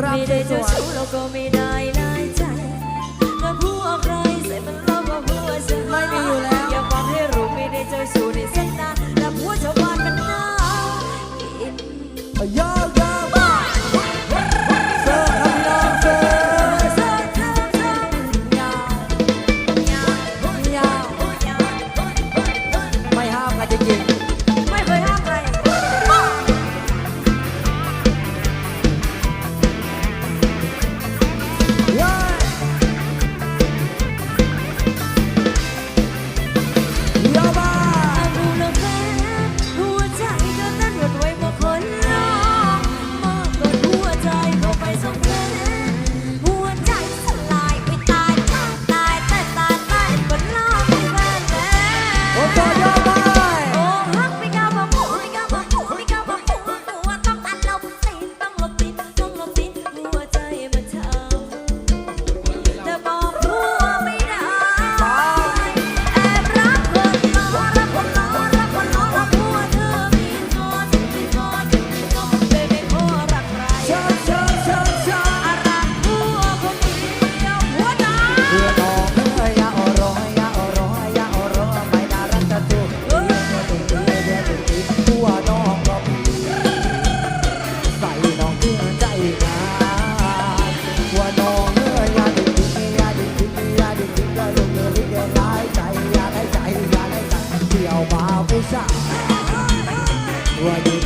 รับไม่ได้จะาชู้เราก็ไม่ได้ในใจแต่พวกใครใส่มันรอบว่าหัวใจไม่มีอยู่แล้ว right.